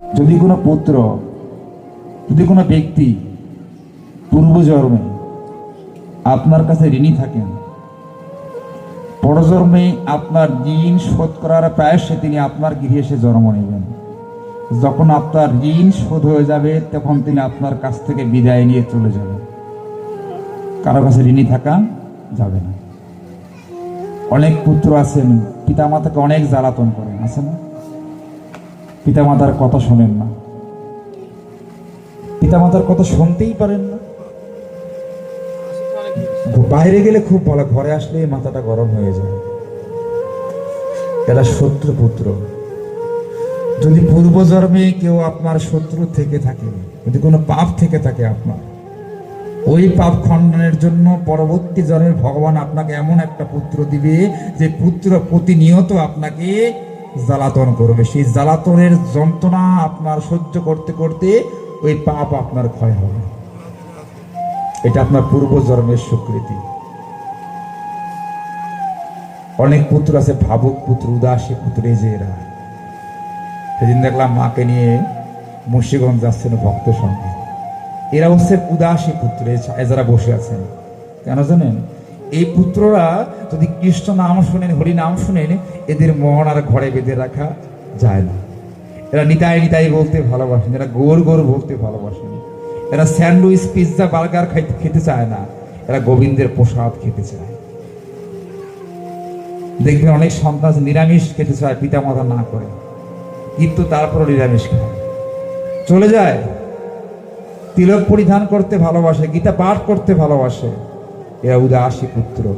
যদি কোনো পুত্র, যদি কোনো ব্যক্তি পূর্বজন্মে আপনার কাছে ঋণী থাকেন, পরজন্মে আপনার ঋণ শোধ করার প্রায়সে তিনি আপনার গৃহে এসে জন্ম নেবেন। যখন আপনার ঋণ শোধ হয়ে যাবে, তখন তিনি আপনার কাছ থেকে বিদায় নিয়ে চলে যাবেন। কারও কাছে ঋণী থাকা যাবে না। অনেক পুত্র আছেন, পিতামাতাকে অনেক জ্বালাতন করেন, আছে না? পিতামাতার কথা শোনেন না। পিতামাতার কথা শুনতেই পারেন না। বাইরে গেলে খুব বলা ঘরে আসলে মাথাটা গরম হয়ে যায়। এরা শত্রু পুত্র। যদি পূর্বজন্মে কেউ আপনার শত্রু থেকে থাকে, যদি কোনো পাপ থেকে থাকে আপনার, ওই পাপ খণ্ডনের জন্য পরবর্তী জন্মে ভগবান আপনাকে এমন একটা পুত্র দিবে যে পুত্র প্রতিনিয়ত আপনাকে জ্বালাতন করবে। সেই জ্বালাতনের যন্ত্রণা আপনার সহ্য করতে করতে ওই পাপ আপনার ক্ষয় হবে। এটা আপনার পূর্বজন্মের স্বীকৃতি অনেক পুত্র আছে, ভাবুক পুত্র, উদাসী পুত্র যে এরা। সেদিন দেখলাম মাকে নিয়ে মুর্শিগঞ্জ যাচ্ছেন ভক্ত সঙ্গে। এরা হচ্ছে উদাসী পুত্র যারা বসে আছেন। কেন জানেন? এই পুত্ররা যদি কৃষ্ণ নাম শুনেন, হরি নাম শুনেন, এদের মন আর ঘরে বেঁধে রাখা যায় না। এরা নিতাই নিতাই বলতে ভালোবাসেন, এরা গোর গোর বলতে ভালোবাসেন। এরা স্যান্ডউইচ, পিৎজা, বার্গার খাইতে, খেতে চায় না, এরা গোবিন্দের প্রসাদ খেতে চায়। দেখবেন অনেক সন্তান নিরামিষ খেতে চায় পিতা মাতা না করে। কিন্তু তারপরও নিরামিষ খায়। চলে যায়। তিলক পরিধান করতে ভালোবাসে, গীতা পাঠ করতে ভালোবাসে। এরা উদাসী পুত্র।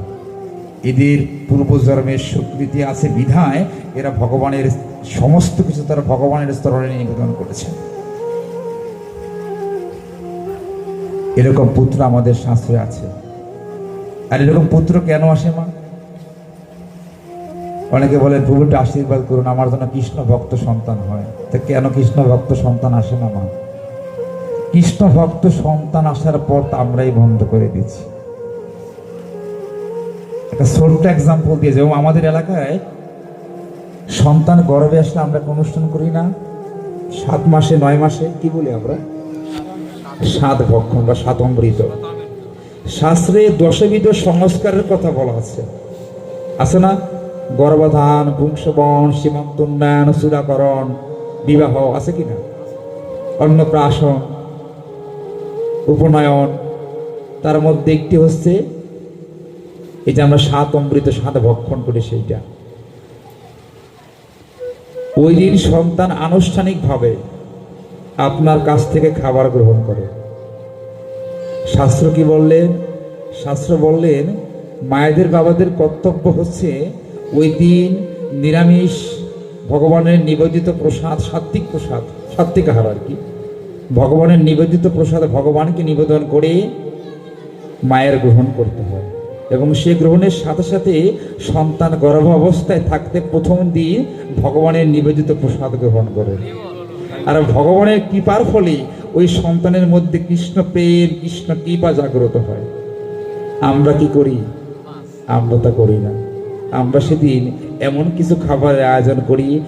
এদের পূর্বজন্মের স্বীকৃতি আছে বিধায় এরা ভগবানের সমস্ত কিছু তারা ভগবানের স্তরে নিবেদন করেছে এরকম পুত্র আমাদের শাস্ত্রে আছে। আর এরকম পুত্র কেন আসে মা? অনেকে বলেন, প্রভুটা আশীর্বাদ করুন, আমার জন্য কৃষ্ণ ভক্ত সন্তান হয়। তা কেন কৃষ্ণ ভক্ত সন্তান আসে না মা? কৃষ্ণ ভক্ত সন্তান আসার পর আমরাই বন্ধ করে দিচ্ছি। একটা ছোট্ট এক্সাম্পল দিয়ে যেমন আমাদের এলাকায় সন্তান গর্বে আসলে আমরা অনুষ্ঠান করি না। সাত মাসে, নয় মাসে, কি বলি আমরা? সাত ভক্ষণ বা সাত অমৃত। শাস্ত্রে দশবিধ সংস্কারের কথা বলা আছে। আছে না? গর্ভধান, বংশবন, সীমান্ত উন্নয়ন চূড়াকরণ বিবাহ, আছে কি না? অন্নপ্রাশন, উপনয়ন, তার মধ্যে একটি হচ্ছে যে আমরা সাত অমৃত, সাত ভক্ষণ করি সেইটা। ওই দিন সন্তান আনুষ্ঠানিকভাবে আপনার কাছ থেকে খাবার গ্রহণ করে। শাস্ত্র কি বললেন? শাস্ত্র বললেন, মায়েদের বাবাদের কর্তব্য হচ্ছে ওই দিন নিরামিষ ভগবানের নিবেদিত প্রসাদ, সাত্বিক প্রসাদ, সাত্বিক আহার আর কি। ভগবানের নিবেদিত প্রসাদ ভগবানকে নিবেদন করে মায়ের গ্রহণ করতে হয়। এবং সে গ্রহণের সাথে সাথে সন্তান গর্ভ অবস্থায় থাকতে প্রথম দিন ভগবানের নিবেদিত প্রসাদ গ্রহণ করে। আর ভগবানের কৃপার ফলে ওই সন্তানের মধ্যে কৃষ্ণ প্রেম, কৃষ্ণ কৃপা জাগ্রত হয়। আমরা কি করি? আমরা তা করি না। আমরা সেদিন এমন কিছু খাবারের আয়োজন করি